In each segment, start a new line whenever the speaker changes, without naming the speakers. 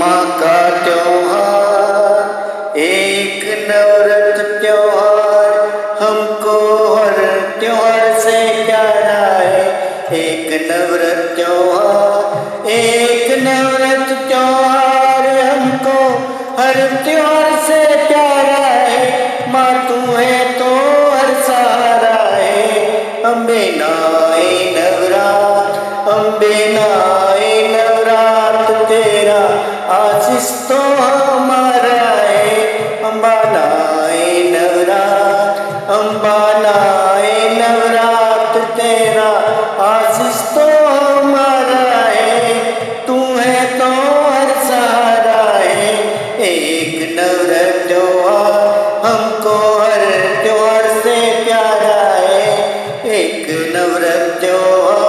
माँ का त्योहार, एक नवरत त्योहार, हमको हर त्योहार से प्यारा है एक नवरत त्योहार, एक नवरत त्योहार, हमको हर त्योहार से प्यारा है माँ तू है तो हर सहारा है। अम्बे नाए नवरात, अम्बे नाए तो हमारा है अम्बा नाए नवरात अम्बा नाए नवरात तेरा आशीष तो हमारा है तू है तो हर सहारा है एक नवरत त्योहार, हमको हर त्योहार से प्यारा है एक नवरत त्योहार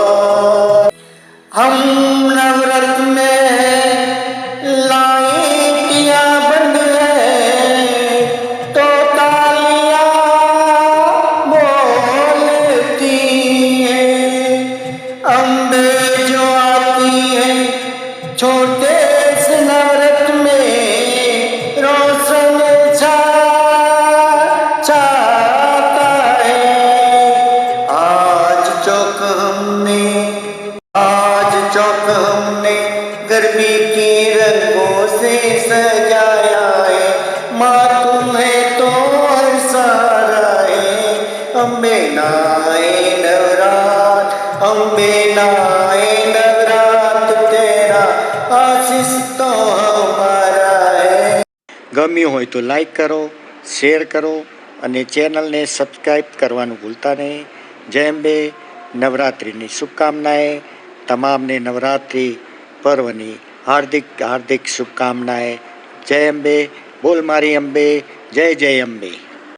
अम्बे नाए नवरात अम्बे नाए नवरात। ગમ્યું હોય તો લાઈક કરો શેર કરો અને ચેનલને સબસ્ક્રાઈબ કરવાનું ભૂલતા નહીં. જય અંબે. નવરાત્રિની શુભકામનાએ તમામને નવરાત્રિ પર્વની હાર્દિક હાર્દિક શુભકામનાએ. જય અંબે. બોલ મારી અંબે. જય જય અંબે.